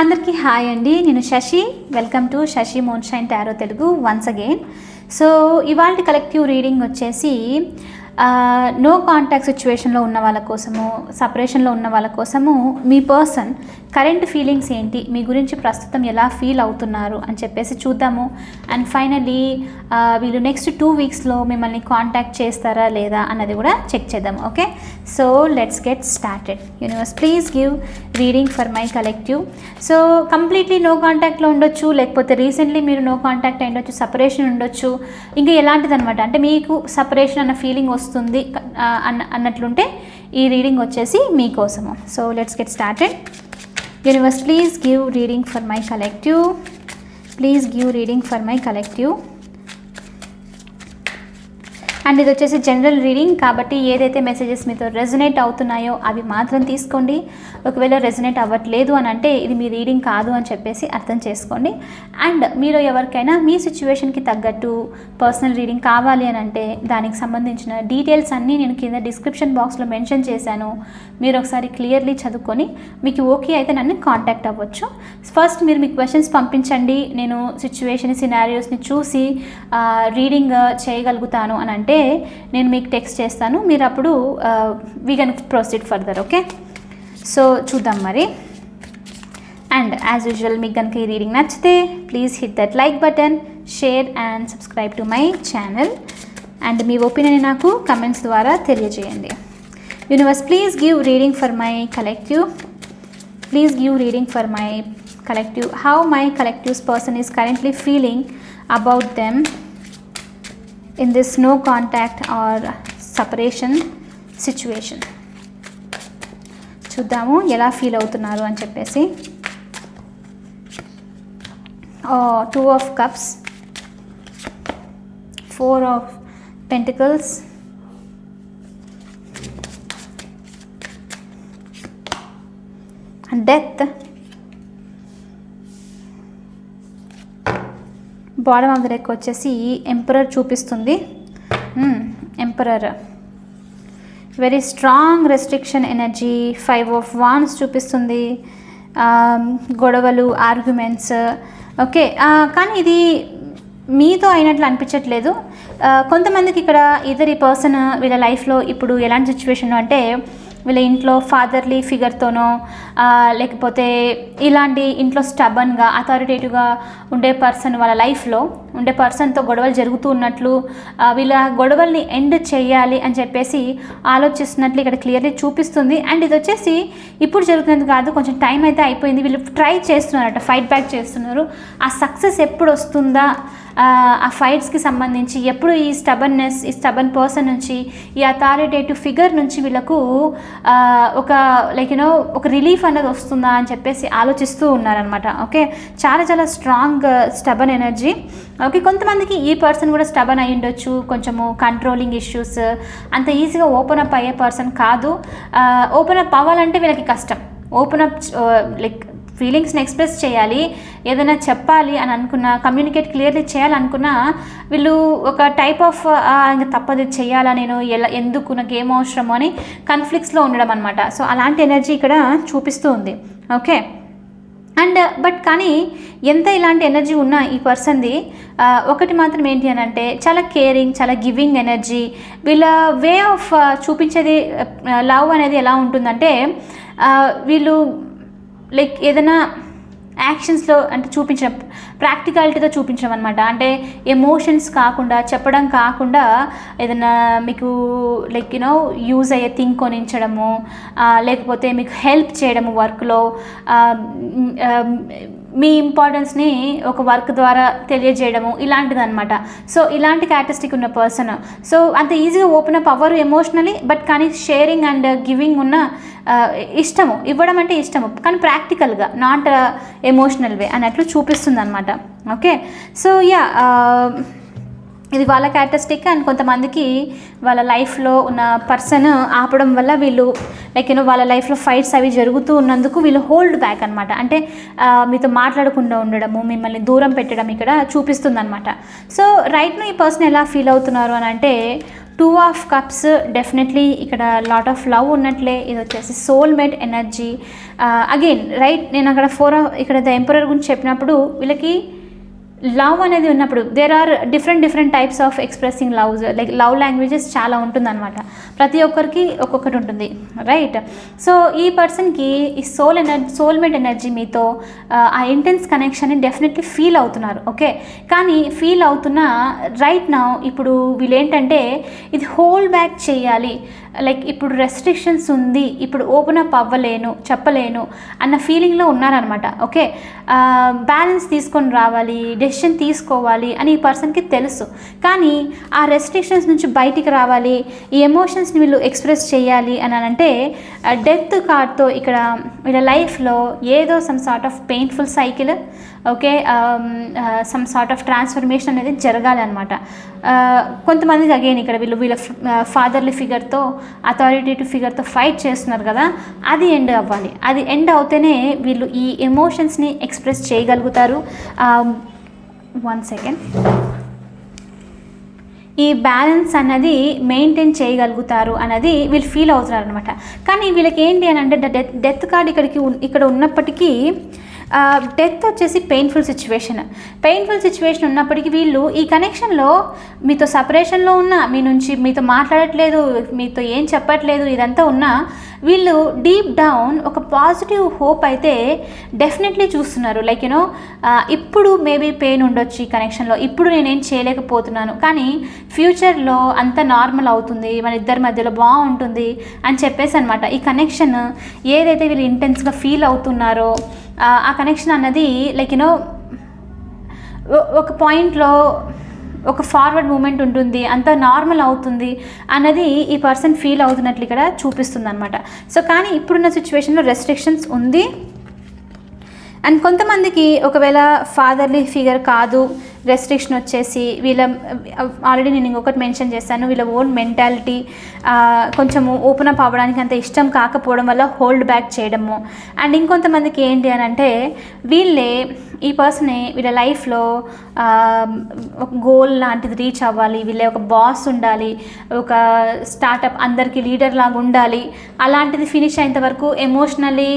అందరికీ హాయ్ అండి. నేను Sashi. Welcome to Sashi moonshine tarot Telugu once again so ఇవాళ కలెక్టివ్ రీడింగ్ వచ్చేసి నో కాంటాక్ట్ సిచ్యువేషన్లో ఉన్న వాళ్ళ కోసము సపరేషన్లో ఉన్న వాళ్ళ కోసము మీ పర్సన్ కరెంట్ ఫీలింగ్స్ ఏంటి మీ గురించి ప్రస్తుతం ఎలా ఫీల్ అవుతున్నారు అని చెప్పేసి చూద్దాము. అండ్ ఫైనలీ వీళ్ళు నెక్స్ట్ టూ వీక్స్లో మిమ్మల్ని కాంటాక్ట్ చేస్తారా లేదా అన్నది కూడా చెక్ చేద్దాం okay so let's get started universe please give reading for my collective so completely no కాంటాక్ట్లో ఉండొచ్చు లేకపోతే రీసెంట్లీ మీరు నో కాంటాక్ట్ అయి ఉండొచ్చు సపరేషన్ ఉండొచ్చు. ఇంకా ఎలాంటిది అనమాట అంటే మీకు సపరేషన్ అన్న ఫీలింగ్ వస్తుంది అన్న అన్నట్లుంటే ఈ రీడింగ్ వచ్చేసి మీకోసము. So let's get started universe please give reading for my collective please give reading for my collective and ఇది వచ్చేసి జనరల్ రీడింగ్ కాబట్టి ఏదైతే మెసేజెస్ మీతో రెజనేట్ అవుతున్నాయో అవి మాత్రం తీసుకోండి. ఒకవేళ రెజనేట్ అవ్వట్లేదు అని అంటే ఇది మీ రీడింగ్ కాదు అని చెప్పేసి అర్థం చేసుకోండి. అండ్ మీరు ఎవరికైనా మీ సిచ్యువేషన్కి తగ్గట్టు పర్సనల్ రీడింగ్ కావాలి అని అంటే దానికి సంబంధించిన డీటెయిల్స్ అన్నీ నేను కింద డిస్క్రిప్షన్ బాక్స్లో మెన్షన్ చేశాను. మీరు ఒకసారి క్లియర్లీ చదువుకొని మీకు ఓకే అయితే నన్ను కాంటాక్ట్ అవ్వచ్చు. ఫస్ట్ మీరు మీ క్వశ్చన్స్ పంపించండి. నేను సిచ్యువేషన్ సినారియోస్ని చూసి రీడింగ్ చేయగలుగుతాను అని అంటే నేను మీకు టెక్స్ట్ చేస్తాను. మీరు అప్పుడు we can proceed further okay so చూద్దాం మరి. అండ్ యాజ్ యూజువల్ మీకు కనుక ఈ రీడింగ్ నచ్చితే please hit that like button share and subscribe to my channel and me opinion నాకు కమెంట్స్ ద్వారా తెలియజేయండి. Universe please give reading for my collective please give reading for my collective. How my collective's person is currently feeling about them. In this no contact or separation situation. చూద్దాము ఎలా feel అవుతున్నారు అని చెప్పేసి. Two of cups four of pentacles death bottom of the deck వచ్చేసి emperor చూపిస్తుంది. Emperor. Very strong restriction energy five of wands చూపిస్తుంది. గొడవలు arguments okay కానీ ఇది మీతో అయినట్లు అనిపించట్లేదు. కొంతమందికి ఇక్కడ ఇద్దరి పర్సన్ వీళ్ళ లైఫ్లో ఇప్పుడు ఎలాంటి సిచ్యువేషన్ అంటే వీళ్ళ ఇంట్లో ఫాదర్లీ ఫిగర్తోనో లేకపోతే ఇలాంటి ఇంట్లో స్టబన్గా అథారిటేటివ్గా ఉండే పర్సన్ వాళ్ళ లైఫ్లో ఉండే పర్సన్తో గొడవలు జరుగుతూ ఉన్నట్లు వీళ్ళ గొడవల్ని ఎండ్ చేయాలి అని చెప్పేసి ఆలోచిస్తున్నట్లు ఇక్కడ క్లియర్లీ చూపిస్తుంది. అండ్ ఇది వచ్చేసి ఇప్పుడు జరుగుతున్నది కాదు కొంచెం టైం అయితే అయిపోయింది. వీళ్ళు ట్రై చేస్తున్నారట ఫైట్ బ్యాక్ చేస్తున్నారు. ఆ సక్సెస్ ఎప్పుడు వస్తుందా ఆ, ఫైట్స్కి సంబంధించి ఎప్పుడు ఈ స్టబన్నెస్ ఈ స్టబన్ పర్సన్ నుంచి ఈ అథారిటేటివ్ ఫిగర్ నుంచి వీళ్ళకు ఒక లైక్ యూనో ఒక రిలీఫ్ అన్నది వస్తుందా అని చెప్పేసి ఆలోచిస్తూ ఉన్నారనమాట ఓకే? చాలా చాలా స్ట్రాంగ్ స్టబన్ ఎనర్జీ ఓకే? కొంతమందికి ఈ పర్సన్ కూడా స్టబన్ అయి ఉండొచ్చు. కొంచెము కంట్రోలింగ్ ఇష్యూస్ అంత ఈజీగా ఓపెన్ అప్ అయ్యే పర్సన్ కాదు. ఓపెన్ అప్ అవ్వాలంటే వీళ్ళకి కష్టం. ఓపెన్ అప్ లైక్ ఫీలింగ్స్ని ఎక్స్ప్రెస్ చేయాలి ఏదైనా చెప్పాలి అని అనుకున్నా కమ్యూనికేట్ క్లియర్లీ చేయాలనుకున్నా వీళ్ళు ఒక టైప్ ఆఫ్ ఇంకా తప్పదు చేయాలా నేను ఎలా ఎందుకు నాకు ఏం అవసరమో అని కన్ఫ్లిక్ట్స్లో ఉండడం అనమాట సో అలాంటి ఎనర్జీ ఇక్కడ చూపిస్తూ ఉంది. ఓకే అండ్ బట్ కానీ ఎంత ఇలాంటి ఎనర్జీ ఉన్నా ఈ పర్సన్ది ఒకటి మాత్రం ఏంటి అని అంటే చాలా కేరింగ్ చాలా గివింగ్ ఎనర్జీ వీళ్ళ వే ఆఫ్ చూపించేది లవ్ అనేది ఎలా ఉంటుందంటే వీళ్ళు లైక్ ఏదైనా యాక్షన్స్లో అంటే చూపించడం ప్రాక్టికాలిటీతో చూపించడం అనమాట అంటే ఎమోషన్స్ కాకుండా చెప్పడం కాకుండా ఏదైనా మీకు లైక్ యూనో యూజ్ అయ్యే థింగ్ కొనించడము లేకపోతే మీకు హెల్ప్ చేయడము వర్క్లో మీ ఇంపార్టెన్స్ని ఒక వర్క్ ద్వారా తెలియజేయడము ఇలాంటిది అనమాట సో ఇలాంటి క్యారెక్టరిస్టిక్ ఉన్న పర్సన్ సో అంత ఈజీగా ఓపెన్ అప్ అవ్వరు ఎమోషనలీ బట్ కానీ షేరింగ్ అండ్ గివింగ్ ఉన్న ఇష్టము. ఇవ్వడం అంటే ఇష్టము. కానీ ప్రాక్టికల్గా నాట్ ఎమోషనల్ వే అన్నట్లు చూపిస్తుంది అనమాట ఓకే సో యా ఇది వాళ్ళ క్యారెక్టరిస్టిక్ అండ్ కొంతమందికి వాళ్ళ లైఫ్లో ఉన్న పర్సన్ ఆపడం వల్ల వీళ్ళు లైక్ యూనో వాళ్ళ లైఫ్లో ఫైట్స్ అవి జరుగుతూ ఉన్నందుకు వీళ్ళు హోల్డ్ బ్యాక్ అనమాట అంటే మీతో మాట్లాడకుండా ఉండడము మిమ్మల్ని దూరం పెట్టడం ఇక్కడ చూపిస్తుంది అనమాట సో రైట్ను ఈ పర్సన్ ఎలా ఫీల్ అవుతున్నారు అని అంటే టూ ఆఫ్ కప్స్ డెఫినెట్లీ ఇక్కడ లాట్ ఆఫ్ లవ్ ఉన్నట్లే. ఇది వచ్చేసి సోల్మేట్ ఎనర్జీ అగైన్ రైట్ నేను అక్కడ ఫోర్ ఇక్కడ ద ఎంపరర్ గురించి చెప్పినప్పుడు వీళ్ళకి లవ్ అనేది ఉన్నప్పుడు there are different different types of expressing loves like love languages చాలా ఉంటుందన్నమాట. ప్రతి ఒక్కరికి ఒక్కొక్కటి ఉంటుంది రైట్ సో ఈ పర్సన్కి ఈ సోల్ ఎనర్జీ సోల్మేట్ ఎనర్జీ మీతో ఆ, ఇంటెన్స్ కనెక్షన్ని డెఫినెట్లీ ఫీల్ అవుతున్నారు ఓకే కానీ ఫీల్ అవుతున్న రైట్ నా ఇప్పుడు వీళ్ళేంటంటే ఇది హోల్డ్ బ్యాక్ చేయాలి. లైక్ ఇప్పుడు రెస్ట్రిక్షన్స్ ఉంది ఇప్పుడు ఓపెన్ అప్ అవ్వలేను చెప్పలేను అన్న ఫీలింగ్లో ఉన్నారనమాట ఓకే బ్యాలెన్స్ తీసుకొని రావాలి డెసిషన్ తీసుకోవాలి అని ఈ పర్సన్కి తెలుసు. కానీ ఆ రెస్ట్రిక్షన్స్ నుంచి బయటికి రావాలి ఈ ఎమోషన్స్ని వీళ్ళు ఎక్స్ప్రెస్ చేయాలి అని అంటే డెత్ కార్డ్తో ఇక్కడ వీళ్ళ లైఫ్లో ఏదో some sort of painful cycle okay some sort of transformation అనేది జరగాలి అనమాట కొంతమందికి అగైన్ ఇక్కడ వీళ్ళు వీళ్ళ ఫాదర్లీ ఫిగర్తో అథారిటేటివ్ ఫిగర్తో ఫైట్ చేస్తున్నారు కదా అది ఎండ్ అవ్వాలి. అది ఎండ్ అవుతేనే వీళ్ళు ఈ ఎమోషన్స్ని ఎక్స్ప్రెస్ చేయగలుగుతారు. వన్ సెకండ్ ఈ బ్యాలెన్స్ అన్నది మెయింటైన్ చేయగలుగుతారు అన్నది వీళ్ళు ఫీల్ అవుతున్నారు అనమాట కానీ వీళ్ళకి ఏంటి అని అంటే డెత్ డెత్ కార్డ్ ఇక్కడికి ఇక్కడ ఉన్నప్పటికీ డెత్ వచ్చేసి పెయిన్ఫుల్ సిచ్యువేషన్ పెయిన్ఫుల్ సిచ్యువేషన్ ఉన్నప్పటికీ వీళ్ళు ఈ కనెక్షన్లో మీతో సపరేషన్లో ఉన్న మీ నుంచి మీతో మాట్లాడట్లేదు మీతో ఏం చెప్పట్లేదు ఇదంతా ఉన్నా వీళ్ళు డీప్ డౌన్ ఒక పాజిటివ్ హోప్ అయితే డెఫినెట్లీ చూస్తున్నారు. లైక్ యూనో ఇప్పుడు మేబీ పెయిన్ ఉండొచ్చు ఈ కనెక్షన్లో ఇప్పుడు నేనేం చేయలేకపోతున్నాను. కానీ ఫ్యూచర్లో అంత నార్మల్ అవుతుంది. మన ఇద్దరి మధ్యలో బాగుంటుంది అని చెప్పేసి అనమాట ఈ కనెక్షన్ ఏదైతే వీళ్ళు ఇంటెన్స్గా ఫీల్ అవుతున్నారో ఆ, కనెక్షన్ అన్నది లైక్ యూనో ఒక పాయింట్లో ఒక ఫార్వర్డ్ మూమెంట్ ఉంటుంది అంత నార్మల్ అవుతుంది అన్నది ఈ పర్సన్ ఫీల్ అవుతున్నట్లు ఇక్కడ చూపిస్తుంది అనమాట సో కానీ ఇప్పుడున్న సిచ్యువేషన్లో రెస్ట్రిక్షన్స్ ఉంది. అండ్ కొంతమందికి ఒకవేళ ఫాదర్లీ ఫిగర్ కాదు రెస్ట్రిక్షన్ వచ్చేసి వీళ్ళ ఆల్రెడీ నేను ఇంకొకటి మెన్షన్ చేశాను వీళ్ళ ఓన్ మెంటాలిటీ కొంచెం ఓపెన్ అప్ అవ్వడానికి అంత ఇష్టం కాకపోవడం వల్ల హోల్డ్ బ్యాక్ చేయడము. అండ్ ఇంకొంతమందికి ఏంటి అని అంటే వీళ్ళే ఈ పర్సనే వీళ్ళ లైఫ్లో ఒక గోల్ లాంటిది రీచ్ అవ్వాలి వీళ్ళే ఒక బాస్ ఉండాలి ఒక స్టార్టప్ అందరికీ లీడర్ లాగా ఉండాలి అలాంటిది ఫినిష్ అయ్యేంత వరకు ఎమోషనల్లీ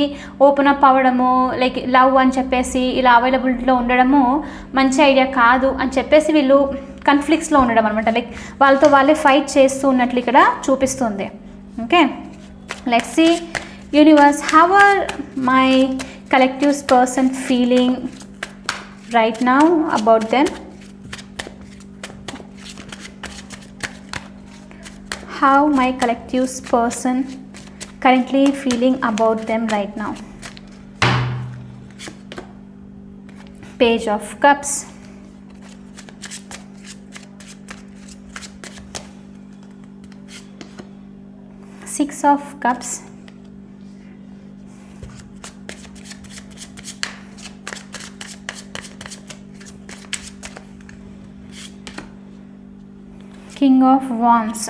ఓపెన్ అప్ అవ్వడము లైక్ లవ్ అని చెప్పేసి ఇలా అవైలబిలిటీలో ఉండడము మంచి ఐడియా కాదు. కాదు అని చెప్పేసి వీళ్ళు కన్ఫ్లిక్ట్స్లో ఉండడం అనమాట లైక్ వాళ్ళతో వాళ్ళే ఫైట్ చేస్తూ ఉన్నట్లు ఇక్కడ చూపిస్తుంది. Okay let see universe how are my collectives person feeling right now about then how my collectives person currently feeling about them right now page of cups six of cups. King of wands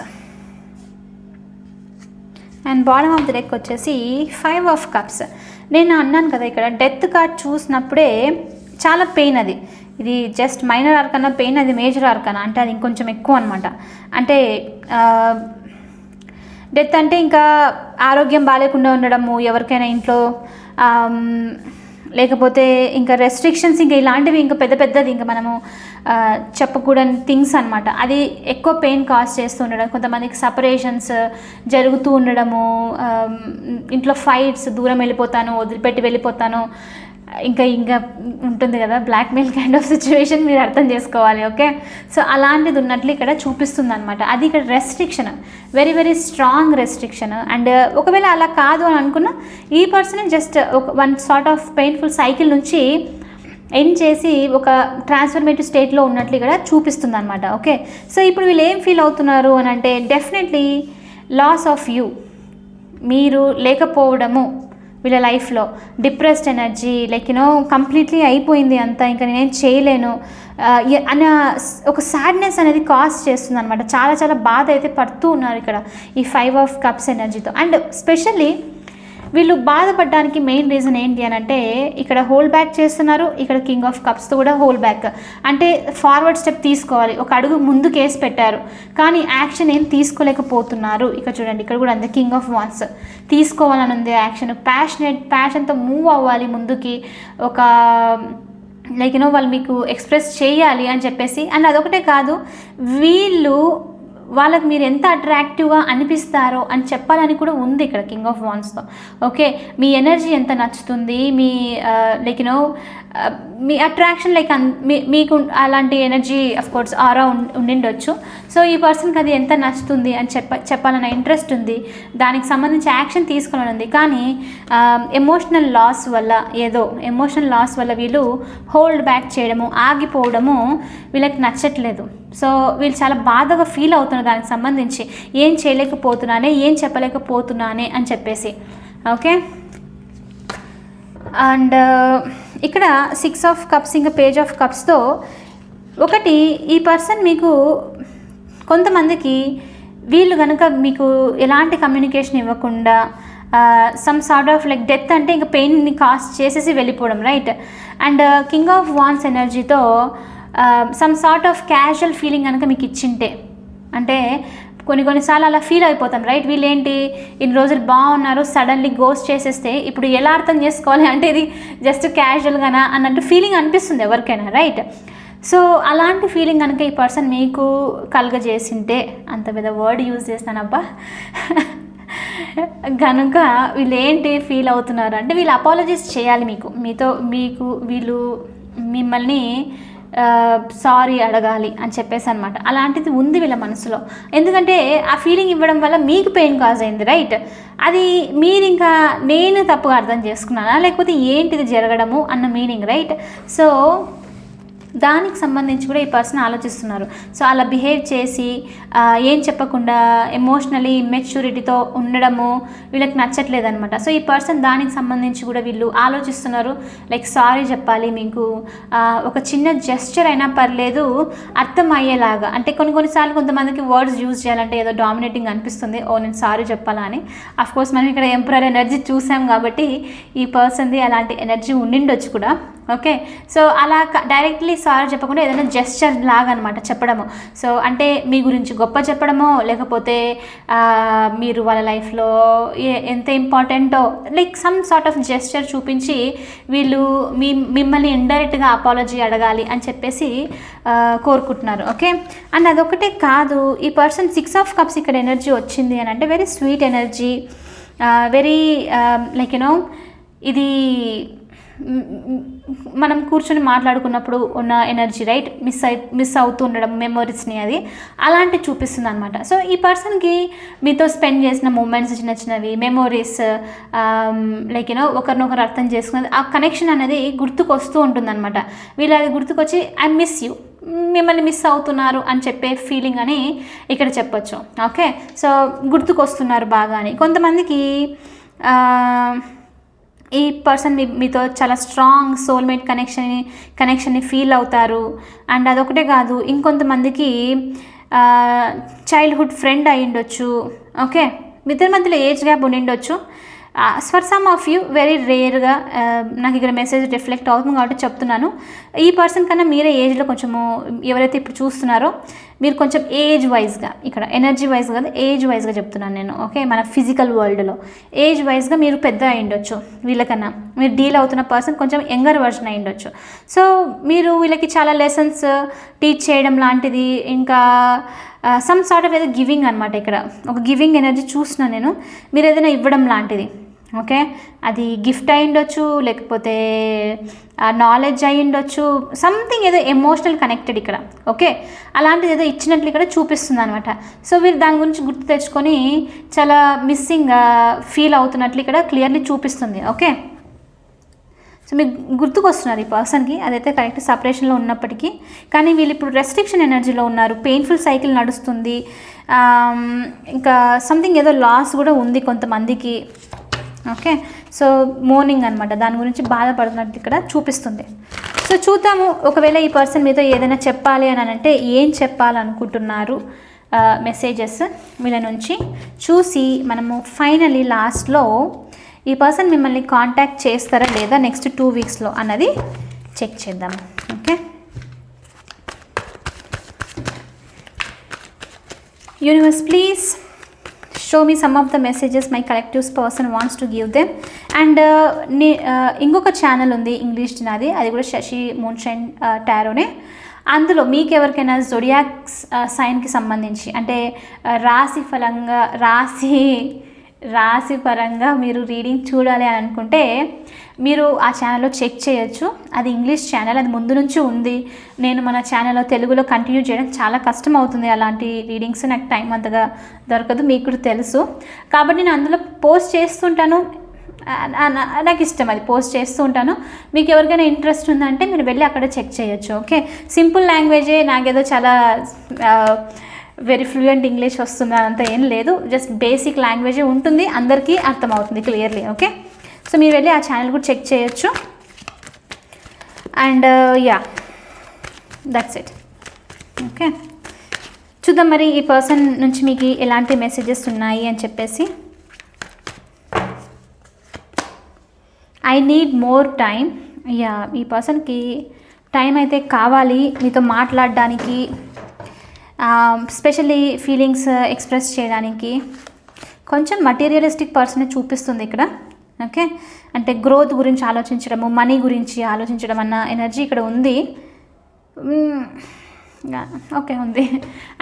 and bottom of the deck వచ్చేసి five of cups నేను అన్నాను కదా ఇక్కడ death card చూసినప్పుడే చాలా pain అది. ఇది just minor arcana pain అది మేజర్ ఆర్కన్నా అంటే అది ఇంకొంచెం ఎక్కువ అనమాట అంటే డెత్ అంటే ఇంకా ఆరోగ్యం బాగాలేకుండా ఉండడము ఎవరికైనా ఇంట్లో లేకపోతే ఇంకా రెస్ట్రిక్షన్స్ ఇంకా ఇలాంటివి ఇంకా పెద్ద పెద్దది ఇంకా మనము చెప్పకూడని థింగ్స్ అనమాట అది ఎక్కువ పెయిన్ కాజ్ చేస్తూ ఉండడం కొంతమందికి సపరేషన్స్ జరుగుతూ ఉండడము ఇంట్లో ఫైట్స్ దూరం వెళ్ళిపోతాను వదిలిపెట్టి వెళ్ళిపోతాను ఇంకా ఇంకా ఉంటుంది కదా బ్లాక్మెయిల్ కైండ్ ఆఫ్ సిచ్యువేషన్ మీరు అర్థం చేసుకోవాలి ఓకే సో అలాంటిది ఉన్నట్లు ఇక్కడ చూపిస్తుంది అనమాట అది ఇక్కడ restriction very very strong restriction and ఒకవేళ అలా కాదు అని అనుకున్న ఈ పర్సన్ జస్ట్ uh, ఒక one sort of painful cycle నుంచి ఎండ్ చేసి ఒక ట్రాన్స్ఫర్మేటివ్ స్టేట్లో ఉన్నట్లు ఇక్కడ చూపిస్తుంది అనమాట ఓకే సో ఇప్పుడు వీళ్ళు ఏం ఫీల్ అవుతున్నారు అని అంటే డెఫినెట్లీ లాస్ ఆఫ్ యూ మీరు లేకపోవడము వీళ్ళ లైఫ్లో depressed energy like you know completely అయిపోయింది అంతా ఇంకా నేనేం చేయలేను. అన్న ఒక సాడ్నెస్ అనేది కాజ్ చేస్తుంది అనమాట చాలా చాలా బాధ అయితే పడుతూ ఉన్నారు ఇక్కడ ఈ ఫైవ్ ఆఫ్ కప్స్ ఎనర్జీతో అండ్ స్పెషల్లీ వీళ్ళు బాధపడడానికి మెయిన్ రీజన్ ఏంటి అని అంటే ఇక్కడ హోల్ బ్యాక్ చేస్తున్నారు ఇక్కడ కింగ్ ఆఫ్ కప్స్తో కూడా హోల్ బ్యాక్ అంటే ఫార్వర్డ్ స్టెప్ తీసుకోవాలి ఒక అడుగు ముందు కేసు పెట్టారు కానీ యాక్షన్ ఏం తీసుకోలేకపోతున్నారు. ఇక్కడ చూడండి ఇక్కడ కూడా అంతే కింగ్ ఆఫ్ వాన్స్ తీసుకోవాలని ఉంది యాక్షన్ ప్యాషనెట్ ప్యాషన్తో మూవ్ అవ్వాలి ముందుకి ఒక లైక్ యూనో వాళ్ళు మీకు ఎక్స్ప్రెస్ చేయాలి అని చెప్పేసి అండ్ అదొకటే కాదు వీళ్ళు వాళ్ళకి మీరు ఎంత అట్రాక్టివ్గా అనిపిస్తారో అని చెప్పాలని కూడా ఉంది ఇక్కడ కింగ్ ఆఫ్ వాన్స్తో ఓకే మీ ఎనర్జీ ఎంత నచ్చుతుంది? మీ uh, లైక్ యూనో uh, మీ అట్రాక్షన్ లైక్ మీకు అలాంటి ఎనర్జీ అఫ్ కోర్స్ ఆరా ఉండిండొచ్చు. సో ఈ పర్సన్కి అది ఎంత నచ్చుతుంది అని చెప్ప చెప్పాలన్న ఇంట్రెస్ట్ ఉంది. దానికి సంబంధించి యాక్షన్ తీసుకోవాలని ఉంది. కానీ um, ఎమోషనల్ లాస్ వల్ల ఏదో ఎమోషనల్ లాస్ వల్ల వీళ్ళు హోల్డ్ బ్యాక్ చేయడము ఆగిపోవడము వీళ్ళకి నచ్చట్లేదు. సో వీళ్ళు చాలా బాధగా ఫీల్ అవుతున్నారు దానికి సంబంధించి ఏం చేయలేకపోతున్నానే ఏం చెప్పలేకపోతున్నానే అని చెప్పేసి. ఓకే? అండ్ uh, ఇక్కడ సిక్స్ ఆఫ్ కప్స్ ఇంకా పేజ్ ఆఫ్ కప్స్తో ఒకటి ఈ పర్సన్ మీకు కొంతమందికి వీళ్ళు కనుక మీకు ఎలాంటి కమ్యూనికేషన్ ఇవ్వకుండా some sort of like death అంటే ఇంకా పెయిన్ని కాస్ట్ చేసేసి వెళ్ళిపోవడం right and king of wands ఎనర్జీతో some sort of casual feeling కనుక మీకు ఇచ్చింటే అంటే కొన్ని కొన్నిసార్లు అలా ఫీల్ అయిపోతాం రైట్ వీళ్ళు ఏంటి ఇన్ని రోజులు బాగున్నారు సడన్లీ గోస్ట్ చేసేస్తే ఇప్పుడు ఎలా అర్థం చేసుకోవాలి? అంటే ఇది జస్ట్ క్యాజువల్గానా అన్నట్టు ఫీలింగ్ అనిపిస్తుంది ఎవరికైనా రైట్ సో అలాంటి ఫీలింగ్ కనుక ఈ పర్సన్ మీకు కలగజేసింటే అంత పెద్ద వర్డ్ యూజ్ చేస్తానబ్బా. కనుక వీళ్ళు ఏంటి ఫీల్ అవుతున్నారు? అంటే వీళ్ళు అపాలజీస్ చేయాలి మీకు. మీతో మీకు వీళ్ళు మిమ్మల్ని సారీ అడగాలి అని చెప్పేసి అనమాట అలాంటిది ఉంది వీళ్ళ మనసులో. ఎందుకంటే ఆ ఫీలింగ్ ఇవ్వడం వల్ల మీకు పెయిన్ కాజ్ అయింది రైట్ అది మీరు ఇంకా నేను తప్పుగా అర్థం చేసుకున్నానా? లేకపోతే ఏంటిది జరగడము అన్న మీనింగ్ రైట్ సో దానికి సంబంధించి కూడా ఈ పర్సన్ ఆలోచిస్తున్నారు. సో అలా బిహేవ్ చేసి ఏం చెప్పకుండా ఎమోషనలీ మెచ్యూరిటీతో ఉండడము వీళ్ళకి నచ్చట్లేదు అనమాట సో ఈ పర్సన్ దానికి సంబంధించి కూడా వీళ్ళు ఆలోచిస్తున్నారు. లైక్ సారీ చెప్పాలి మీకు. ఒక చిన్న జెస్చర్ అయినా పర్లేదు అర్థం అయ్యేలాగా అంటే కొన్ని కొన్నిసార్లు కొంతమందికి వర్డ్స్ యూజ్ చేయాలంటే ఏదో డామినేటింగ్ అనిపిస్తుంది. ఓ నేను సారీ చెప్పాలా అని. కోర్స్ మనం ఇక్కడ ఎంపరర్ ఎనర్జీ చూసాం కాబట్టి ఈ పర్సన్ది అలాంటి ఎనర్జీ ఉండిండొచ్చు కూడా. ఓకే? సో అలా డైరెక్ట్లీ సారీ చెప్పకుండా ఏదైనా జెస్చర్ లాగా అనమాట చెప్పడము. సో అంటే మీ గురించి గొప్ప చెప్పడమో లేకపోతే మీరు వాళ్ళ లైఫ్లో ఎంత ఇంపార్టెంటో like some sort of gesture చూపించి వీళ్ళు మీ మిమ్మల్ని ఇండైరెక్ట్గా అపాలజీ అడగాలి అని చెప్పేసి కోరుకుంటున్నారు. ఓకే? అండ్ అదొకటే కాదు ఈ పర్సన్ సిక్స్ ఆఫ్ కప్స్ ఇక్కడ ఎనర్జీ వచ్చింది అని అంటే very sweet energy very like you know ఇది మనం కూర్చొని మాట్లాడుకున్నప్పుడు ఉన్న ఎనర్జీ రైట్? మిస్ అయి మిస్ అవుతూ ఉండడం మెమొరీస్ని అది అలాంటి చూపిస్తుంది అనమాట సో ఈ పర్సన్కి మీతో స్పెండ్ చేసిన మూమెంట్స్ చిన్న చిన్నవి మెమొరీస్ లైక్ యూనో ఒకరినొకరు అర్థం చేసుకునేది ఆ కనెక్షన్ అనేది గుర్తుకొస్తూ ఉంటుందన్నమాట. వీళ్ళు అది గుర్తుకొచ్చి ఐ మిస్ యూ మిమ్మల్ని మిస్ అవుతున్నారు అని చెప్పే ఫీలింగ్ అని ఇక్కడ చెప్పొచ్చు. ఓకే సో గుర్తుకొస్తున్నారు బాగా అని. కొంతమందికి ఈ పర్సన్ మీ మీతో చాలా స్ట్రాంగ్ సోల్మేట్ కనెక్షన్ కనెక్షన్ని ఫీల్ అవుతారు. అండ్ అదొకటే కాదు ఇంకొంతమందికి చైల్డ్హుడ్ ఫ్రెండ్ అయి ఉండొచ్చు ఓకే ఇద్దరి మధ్యలో age gap ఉండిండొచ్చు. For some of you very రేర్గా నాకు ఇక్కడ మెసేజ్ రిఫ్లెక్ట్ అవుతుంది కాబట్టి చెప్తున్నాను. ఈ పర్సన్ కన్నా మీరే ఏజ్లో కొంచెము ఎవరైతే ఇప్పుడు చూస్తున్నారో మీరు కొంచెం ఏజ్ వైజ్గా ఇక్కడ ఎనర్జీ వైజ్ కాదు ఏజ్ వైజ్గా చెప్తున్నాను నేను ఓకే మన ఫిజికల్ వరల్డ్లో ఏజ్ వైజ్గా మీరు పెద్ద అయ్యుండొచ్చు వీళ్ళకన్నా. మీరు డీల్ అవుతున్న పర్సన్ కొంచెం యంగర్ వర్షన్ అయ్యుండొచ్చు సో మీరు వీళ్ళకి చాలా లెసన్స్ టీచ్ uh, చేయడం లాంటిది ఇంకా సమ్ సార్ట్ ఆఫ్ ఏదో గివింగ్ అనమాట ఇక్కడ. ఒక గివింగ్ ఎనర్జీ చూసిన నేను. మీరు ఏదైనా ఇవ్వడం లాంటిది. ఓకే? అది గిఫ్ట్ అయి ఉండొచ్చు లేకపోతే నాలెడ్జ్ అయి ఉండొచ్చు సంథింగ్ ఏదో ఎమోషనల్ కనెక్టెడ్ ఇక్కడ ఓకే? అలాంటిది ఏదో ఇచ్చినట్లు ఇక్కడ చూపిస్తుంది అనమాట సో వీరు దాని గురించి గుర్తు తెచ్చుకొని చాలా మిస్సింగ్ ఫీల్ అవుతున్నట్లు ఇక్కడ క్లియర్లీ చూపిస్తుంది ఓకే? సో మీకు గుర్తుకొస్తున్నారు ఈ పర్సన్కి అదైతే కరెక్ట్ సపరేషన్లో ఉన్నప్పటికీ. కానీ వీళ్ళు ఇప్పుడు రెస్ట్రిక్షన్ ఎనర్జీలో ఉన్నారు పెయిన్ఫుల్ సైకిల్ నడుస్తుంది ఇంకా సంథింగ్ ఏదో లాస్ కూడా ఉంది కొంతమందికి. ఓకే? సో మోర్నింగ్ అనమాట దాని గురించి బాధపడుతున్నట్టు ఇక్కడ చూపిస్తుంది. సో చూద్దాము. ఒకవేళ ఈ పర్సన్ మీతో ఏదైనా చెప్పాలి అని అంటే ఏం చెప్పాలనుకుంటున్నారు మెసేజెస్ వీళ్ళ నుంచి? చూసి మనము ఫైనలీ లాస్ట్లో ఈ పర్సన్ మిమ్మల్ని కాంటాక్ట్ చేస్తారా లేదా నెక్స్ట్ టూ వీక్స్లో అన్నది చెక్ చేద్దాం. Okay? Universe please show me some of the messages my collectives person wants to give them and నే uh, ఇంకొక ఛానల్ ఉంది ఇంగ్లీష్ నాది అది కూడా శశి మూన్షైన్ టారోనే uh, అందులో మీకు ఎవరికైనా జొడియాక్స్ సైన్కి uh, సంబంధించి అంటే రాశి ఫలంగా రాశి రాశి పరంగా మీరు రీడింగ్ చూడాలి అని అనుకుంటే మీరు ఆ ఛానల్లో చెక్ చేయొచ్చు. అది ఇంగ్లీష్ ఛానల్ అది ముందు నుంచి ఉంది. నేను మన ఛానల్లో తెలుగులో కంటిన్యూ చేయడం చాలా కష్టం అవుతుంది అలాంటి రీడింగ్స్ నాకు టైం అంతగా దొరకదు మీకు కూడా తెలుసు. కాబట్టి నేను అందులో పోస్ట్ చేస్తుంటాను. నాకు ఇష్టం అది పోస్ట్ చేస్తూ ఉంటాను మీకు ఎవరికైనా ఇంట్రెస్ట్ ఉందంటే మీరు వెళ్ళి అక్కడ చెక్ చేయొచ్చు ఓకే సింపుల్ లాంగ్వేజే నాకేదో చాలా వెరీ ఫ్లూయెంట్ ఇంగ్లీష్ వస్తుంది అంత ఏం లేదు. జస్ట్ బేసిక్ లాంగ్వేజే ఉంటుంది అందరికీ అర్థమవుతుంది క్లియర్లీ ఓకే సో మీరు వెళ్ళి ఆ ఛానల్ కూడా చెక్ చేయొచ్చు. And yeah that's it okay చూద్దాం మరి ఈ పర్సన్ నుంచి మీకు ఎలాంటి మెసేజెస్ ఉన్నాయి అని చెప్పేసి. I need more time yeah ఈ పర్సన్కి టైం అయితే కావాలి మీతో మాట్లాడడానికి స్పెషల్లీ ఫీలింగ్స్ ఎక్స్ప్రెస్ చేయడానికి. కొంచెం మటీరియలిస్టిక్ పర్సనే చూపిస్తుంది ఇక్కడ. ఓకే? అంటే గ్రోత్ గురించి ఆలోచించడము మనీ గురించి ఆలోచించడం అన్న ఎనర్జీ ఇక్కడ ఉంది. ఓకే ఉంది.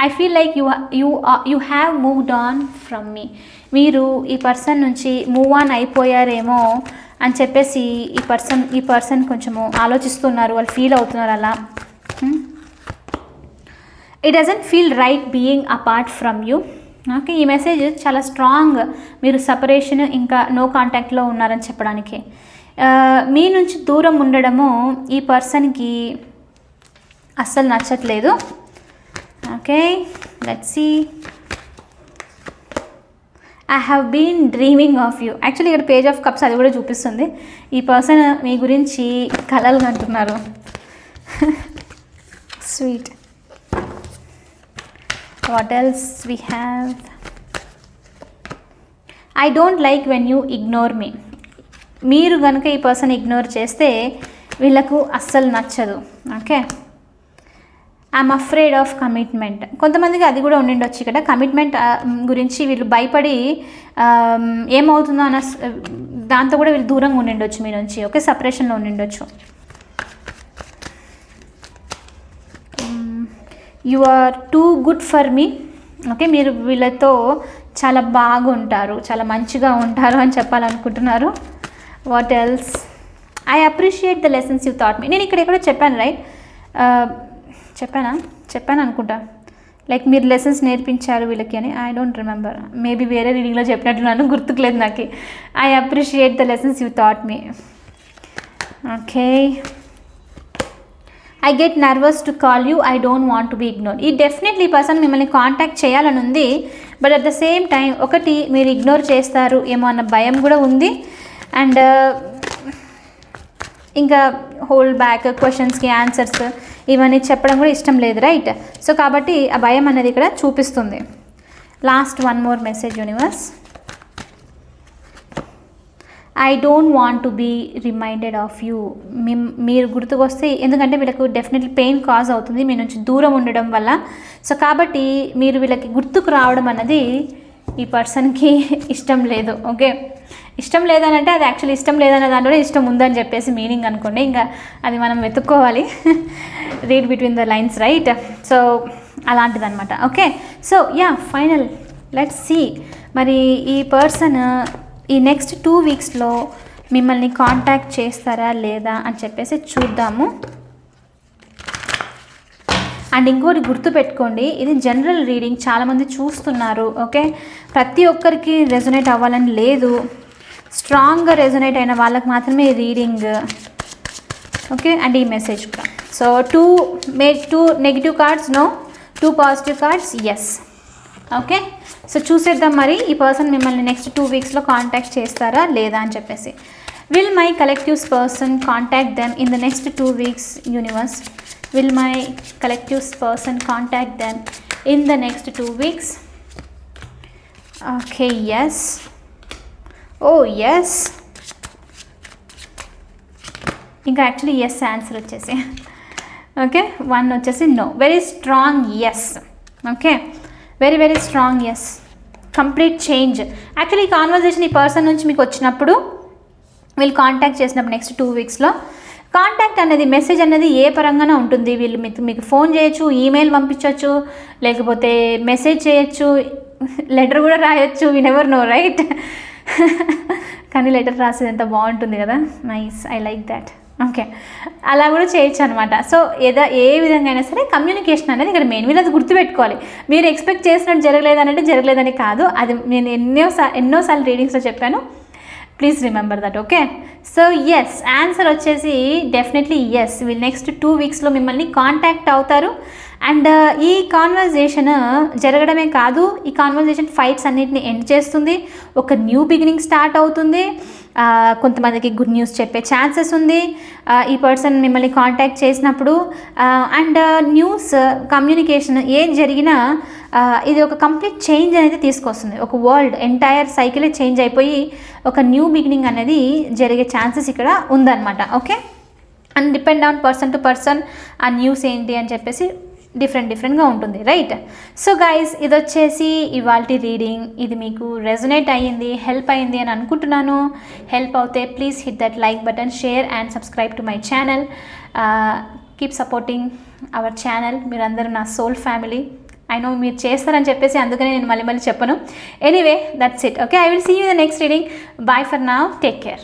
I feel like you you you have moved on from me మీరు ఈ పర్సన్ నుంచి మూవ్ ఆన్ అయిపోయారేమో అని చెప్పేసి ఈ పర్సన్ ఈ పర్సన్ కొంచెము ఆలోచిస్తున్నారు వాళ్ళు ఫీల్ అవుతున్నారు అలా. It doesn't feel right being apart from you okay ఈ మెసేజ్ చాలా స్ట్రాంగ్ మీరు సపరేషన్ ఇంకా నో కాంటాక్ట్లో ఉన్నారని చెప్పడానికి. మీ నుంచి దూరం ఉండడము ఈ పర్సన్కి అస్సలు నచ్చట్లేదు. Okay let see I have been dreaming of you actually ఇక్కడ పేజ్ ఆఫ్ కప్స్ అది కూడా చూపిస్తుంది. ఈ పర్సన్ మీ గురించి కలలు అంటున్నారు. Sweet what else we have I don't like when you ignore me మీరు కనుక ఈ పర్సన్ ఇగ్నోర్ చేస్తే వీళ్ళకు అస్సలు నచ్చదు. Okay I'm afraid of commitment కొంతమందికి అది కూడా ఉండిండొచ్చు ఇక్కడ. కమిట్మెంట్ uh, గురించి వీళ్ళు భయపడి um, ఏమవుతుందో అన్న దాంతో కూడా వీళ్ళు దూరంగా ఉండిండొచ్చు మీ నుంచి. ఓకే సపరేషన్లో ఉండిండొచ్చు. You are too good for me. Okay మీరు వీళ్ళతో చాలా బాగుంటారు చాలా మంచిగా ఉంటారు అని చెప్పాలనుకుంటున్నారు. What else I appreciate the lessons you taught me నేను ఇక్కడ ఎక్కడో చెప్పాను రైట్ చెప్పానా? చెప్పాను అనుకుంటా. లైక్ మీరు లెసన్స్ నేర్పించారు వీళ్ళకి అని. ఐ డోంట్ రిమెంబర్ మేబీ వేరే రీడింగ్లో చెప్పినట్టున్నాను గుర్తుకులేదు నాకు. I appreciate the lessons you taught me okay I get nervous to call you I don't want to be ignore ఈ డెఫినెట్లీ పర్సన్ మిమ్మల్ని కాంటాక్ట్ చేయాలని ఉంది but at the same time ఒకటి మీరు ఇగ్నోర్ చేస్తారు. ఏమో అన్న భయం కూడా ఉంది. అండ్ uh, ఇంకా హోల్డ్ బ్యాక్ క్వశ్చన్స్కి ఆన్సర్స్ ఇవన్నీ చెప్పడం కూడా ఇష్టం లేదు రైట్ సో కాబట్టి ఆ భయం అనేది ఇక్కడ చూపిస్తుంది. Last one more message universe I don't want to be reminded of you మీరు గుర్తుకొస్తే ఎందుకంటే వీళ్ళకు డెఫినెట్లీ పెయిన్ కాజ్ అవుతుంది. మీ నుంచి దూరం ఉండడం వల్ల. సో కాబట్టి మీరు వీళ్ళకి గుర్తుకు రావడం అన్నది ఈ పర్సన్కి ఇష్టం లేదు. ఓకే ఇష్టం లేదనంటే అది యాక్చువల్లీ ఇష్టం లేదనే దాంట్లో ఇష్టం ఉందని చెప్పేసి మీనింగ్ అనుకోండి. ఇంకా అది మనం వెతుక్కోవాలి. Read between the lines right so అలాంటిదనమాట okay so yeah final let's see మరి ఈ పర్సన్ ఈ నెక్స్ట్ టూ వీక్స్లో మిమ్మల్ని కాంటాక్ట్ చేస్తారా లేదా అని చెప్పేసి చూద్దాము. అండ్ ఇంకోటి గుర్తుపెట్టుకోండి ఇది జనరల్ రీడింగ్ చాలామంది చూస్తున్నారు ఓకే? ప్రతి ఒక్కరికి రెజొనేట్ అవ్వాలని లేదు. స్ట్రాంగ్గా రెజొనేట్ అయిన వాళ్ళకి మాత్రమే రీడింగ్ ఓకే? అండ్ ఈ మెసేజ్ కూడా. So two may two negative cards no two positive cards yes okay? So చూసేద్దాం మరి ఈ పర్సన్ మిమ్మల్ని నెక్స్ట్ టూ వీక్స్లో కాంటాక్ట్ చేస్తారా లేదా అని చెప్పేసి. Will my collectives person contact them in the next two weeks universe will my collectives person contact them in the next two weeks okay yes oh yes ఇంకా actually yes answer వచ్చేసి. Okay one వచ్చేసి no very strong yes okay very very strong yes complete change actually ఈ conversation ఈ person నుంచి మీకు వచ్చినప్పుడు వీళ్ళు contact చేసినప్పుడు నెక్స్ట్ టూ వీక్స్లో కాంటాక్ట్ అనేది మెసేజ్ అనేది ఏ పరంగానే ఉంటుంది. వీళ్ళు మీకు మీకు ఫోన్ చేయొచ్చు ఈమెయిల్ పంపించవచ్చు లేకపోతే మెసేజ్ చేయొచ్చు లెటర్ కూడా రాయొచ్చు వినెవర్ నో రైట్ కానీ లెటర్ రాసేది ఎంత బాగుంటుంది కదా. Nice I like that okay. అలా కూడా చేయొచ్చు అనమాట సో ఏదో ఏ విధంగా అయినా సరే కమ్యూనికేషన్ అనేది ఇక్కడ మెయిన్ మీరు అది గుర్తుపెట్టుకోవాలి. మీరు ఎక్స్పెక్ట్ చేసినట్టు జరగలేదనంటే జరగలేదని కాదు. అది నేను ఎన్నోసార్లు ఎన్నోసార్లు రీడింగ్స్లో చెప్పాను. Please remember that okay so yes answer వచ్చేసి డెఫినెట్లీ ఎస్ వీళ్ళు నెక్స్ట్ టూ వీక్స్లో మిమ్మల్ని కాంటాక్ట్ అవుతారు. అండ్ ఈ కాన్వర్జేషన్ జరగడమే కాదు ఈ కాన్వర్జేషన్ ఫైట్స్ అన్నిటిని ఎండ్ చేస్తుంది. ఒక న్యూ బిగినింగ్ స్టార్ట్ అవుతుంది. కొంతమందికి గుడ్ న్యూస్ చెప్పే ఛాన్సెస్ ఉంది. ఈ పర్సన్ మిమ్మల్ని కాంటాక్ట్ చేసినప్పుడు అండ్ న్యూస్ కమ్యూనికేషన్ ఏం జరిగినా ఇది ఒక కంప్లీట్ చేంజ్ అనేది తీసుకొస్తుంది. ఒక వరల్డ్ ఎంటైర్ సైకిలే చేంజ్ అయిపోయి ఒక న్యూ బిగినింగ్ అనేది జరిగే ఛాన్సెస్ ఇక్కడ ఉందన్నమాట. Okay and depend on person to person ఆ న్యూస్ ఏంటి అని చెప్పేసి డిఫరెంట్ డిఫరెంట్గా ఉంటుంది రైట్ సో గైస్ ఇది వచ్చేసి ఇవాల్టి రీడింగ్ ఇది మీకు రెజొనేట్ అయ్యింది హెల్ప్ అయింది అని అనుకుంటున్నాను. హెల్ప్ అవుతే please hit that like button share and subscribe to my channel keep supporting our channel మీరందరూ నా సోల్ ఫ్యామిలీ ఐ నో మీరు చేస్తారని చెప్పేసి అందుకనే నేను మళ్ళీ మళ్ళీ చెప్పను. Anyway that's it okay I will see you the next reading bye for now take care